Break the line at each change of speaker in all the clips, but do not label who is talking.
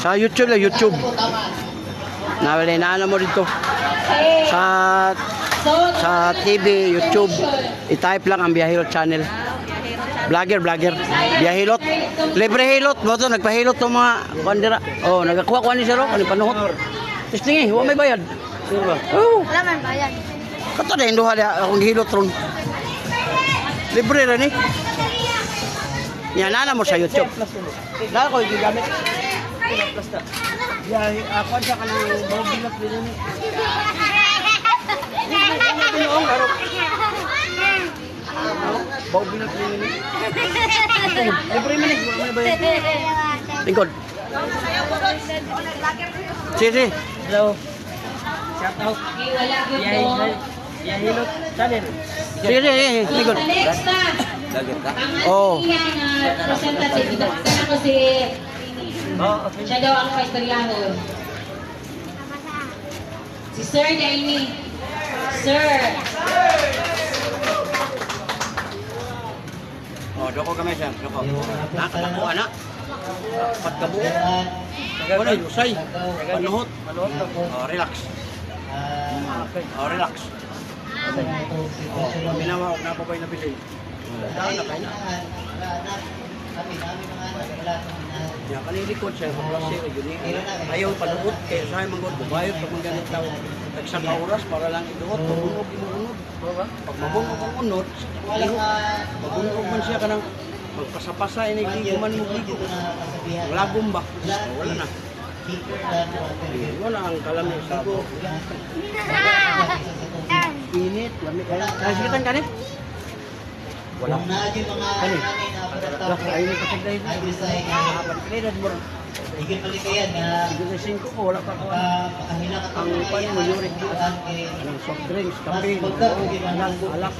Sa YouTube lang, YouTube. Nawala na ano mo dito. Sa sa TV, YouTube, i-type lang ang Biyahilot channel. Vlogger, vlogger. Biyahilot. Libre hilot. Mo to, nagpahilot to mga kandira. Oh, nagakuha ko ni Siro, ani panuhot. Testing eh, wa may bayad. Sino ba? Oh,
Wala man bayan.
kato na induha dia akong gihilot ron. Libre ra ni. Yan na mo sa YouTube. Dahil ko gigamit. Ya, ako siya ka ng bobilot din ni. Bobilot din ni. Libre. Lingkod. Si, si.
Hello. Shout out. Yay, channel.
Si, si, si. Lingkod.
Next na.
Oh.
Ang ating uh, representative. Ito ako si
Oh.
Siya daw ang kaistoryanon. Si Sir Jaime. Sir.
Oh, doko kami siya. Doko. Nakakapo anak. Pat kabo. Wala yusay. Panuhot. Oh, relax. Oh, relax. Oh, minawa na pa ba na bilay? Daan na kayo na. Ya kanilikod siya sa klase o yun eh. Ayaw panuot kaya sa mga bubayot pag mga ganit tao. Nagsang oras para lang iduot, pabunog, inuunod. Pag mabunog ang unod. Mabunog man siya ka ng magpasapasa, inigligo man mo ligo. Wala gumba. Wala na. Wala ang kalamay sa ako. Init, lamig. Nasikitan ka ni? Wala. Kani? Lah, ayun ni kasig dahil. Apat kailan mo.
Higit malikayan na
Sige sa singko ko, wala pa ko. Ang pan mo, uric di. Anong soft drinks, kape, anak, alak.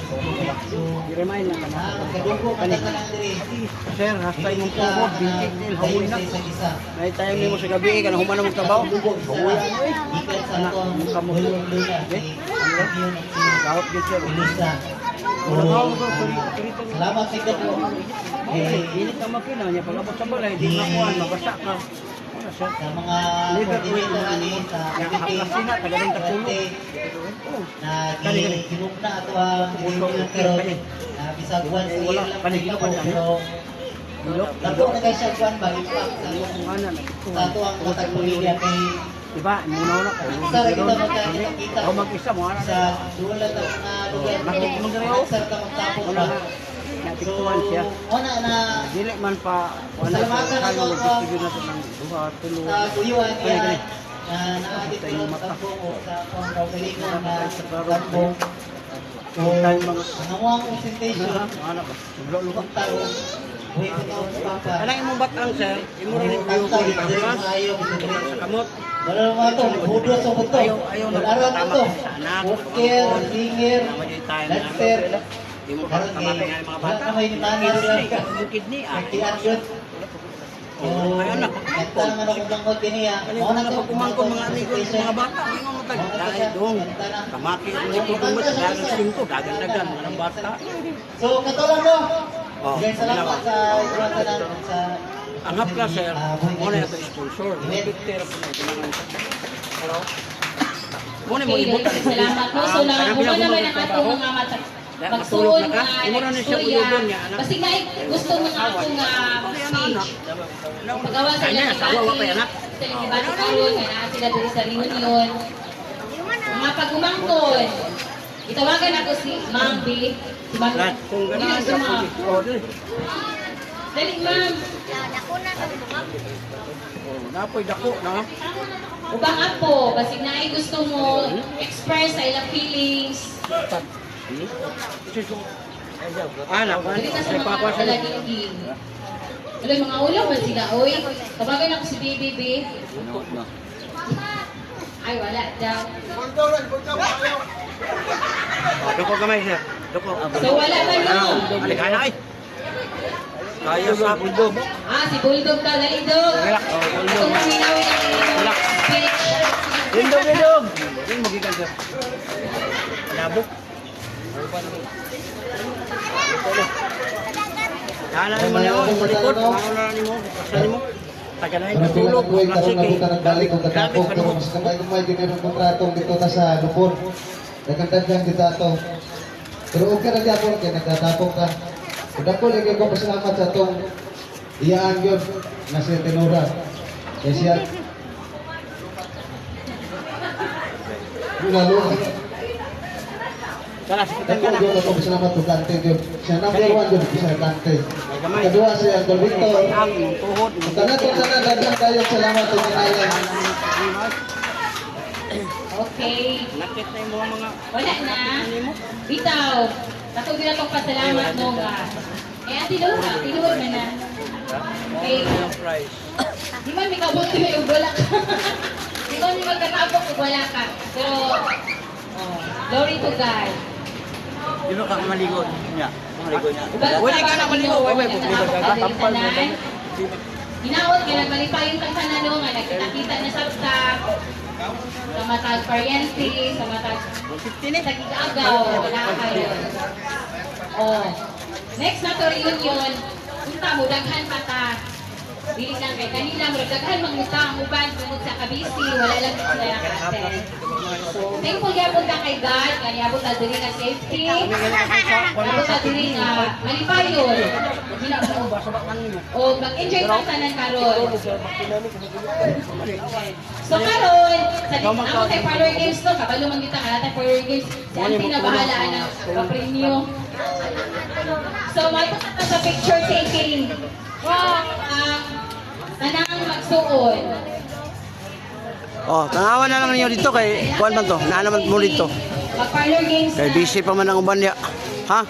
I-remind na ka na.
Na.
Sir, hastay mong tuhod, bintik nil, hamoy na. May tayo mo sa gabi, ka na humana mong trabaho. Hamoy mo eh. Anak, mukha mo. Eh, Gawat din siya.
Salamat sa ikaw.
Eh, init ang makina niya. Pag abot sa balay, di nakuha, mabasa ka.
Sa mga
ko
koordinator ani sa
na, kapulo. Oh.
na
kani.
ginugna ato ang
Pulo.
pero na bisag
Eh,
ilang
Kani,
ginoo,
ginapan na.
pero. Nato na kay siya buwan ba impact sa ato ang matag pamilya kay
Diba, muna na ko.
Sa kita magkakita
Ako mag-isa mo,
sa dulan ng mga lugar
Nakit mo na rin ako.
sa ta magtapos
Wala
na
na. Natiktuhan siya.
Una na
Dili man pa, wala sa kanya mag-distribute na ng duha, tulo.
sa kuyuan
kani.
na naadit
Tayo
ng
mata.
tampo o sa pang kaugalingon na
Sa karon.
tampo o
Tayo mga,
nanguang presentation
ano ba, lulo-lulo.
ng tao Uy, ito ang papa.
Kanang imong batang sir, imo rin yung
Ang
ko
tao,
ni Sa kamot.
Wala naman ito, hudos o buto.
Ayaw, na tama sa anak.
Walker, singer,
Tama na
Lester.
Di mo pa tamatay nga mga bata.
Yung
Kidney, ah. Oh, ayun na.
Ako bangkot kiniya.
Ano yung mga pagkumangkon mga amigo mga bata? Ano yung matag? Dahil doon, kamaki ang nito doon, dagan singko, dagan-dagan, ng bata.
So, katulad mo.
Oh,
Again, salamat sa iwata namin sa
Ang hapla sir, muna ito sponsor. Picture po na sa. Hello? Muna mo
guys, salamat po. So, lang mo naman ang atong mga mata.
Matulog na ka,
nga,
imo na
gusto mo nga akong nga speech. Pagawa sa
Kanya,
ilang
anak.
Sa ilang iba't karon, nga sila dito sa reunion. Mga pagumangkon. Itawagan ako si Ma'am B. Si Ma'am
Lahat, kung gano'n
na
siya,
suma.
oh, dali.
Dali, Ma'am.
Oh, napoy dako na.
Ubang apo, basig na ay gusto mo express sa ilang feelings.
Ah, nakuha.
Dili na sa mga talaging Wala, mga ulam man sila, oy. Tawagan ako si BBB. Ay, wala daw.
Oh, dako kamay siya. Dako.
So, wala ba
Ano?
no?
Alik, kaya ay. Kaya sa bulldog.
Ah, si Bulldog daw, dali daw.
Relax. Oh, bulldog.
mo minawin ang
Relax. Bulldog, bulldog. Yung magigan sir. Labok. Naalala mo niyo, sa likod, naalala mo, kasi mo. Taga na yung tulog,
na
grabe,
pero
panuhot.
mas kamay kumay ang kontratong dito ta sa Lupon. Nagkantagdan kita ato. Pero okay ra gyapon kay nagtatapok ka. Ug ako lagi ko pasalamat sa tong iyaan gyud na si Tenora. Kay siya Lalo,
Sana, sikitan ka
ako
na.
gyud ako pasalamat ug kante gyud. Siya number one gyud sa kante.
gamay.
Kadua si Uncle Victor. Tanan ko sana daghang kayo salamat ug kinayan.
Okay.
Nakit na yung mga
Wala na. Bitaw. Katong din akong pasalamat mo nga. Eh, ang tinuha. Tinuha na na. Okay. Di man may kabot ko yung wala ka. Di man may magkakabot kung wala ka. Pero, oh, glory to God.
Dino ka maligo niya. Maligo niya. Wala ka na maligo. Wala ka
na
maligo.
Hinaot ka lang, malipayong kang tanano nga, nagkita-kita na sa staff, sa matag pariente, sa matag sa gigagaw, wala kayo. Oh. Next na to reunion, punta mo, daghan pa ta. Dili lang kay kanila mo, daghan manguta ang uban, tungod sa kabisi, wala lang sila naka-attend. So, thankful gyapon ta kay God, kaniabot ta diri nga safety. Abot ta diri nga malipayon. O mag-enjoy ta tanan karon. So karon, sa di ako kay parlor games to, kabalo man kita nga parlor games. Si Auntie na bahala na pa-premyo. So may sa picture taking. Wow, ah, tanang magsuon.
Oh, tanawan na lang ninyo dito kay kuan man to. Naalaman mo dito.
Games
Kay busy pa man ang uban niya. Ha?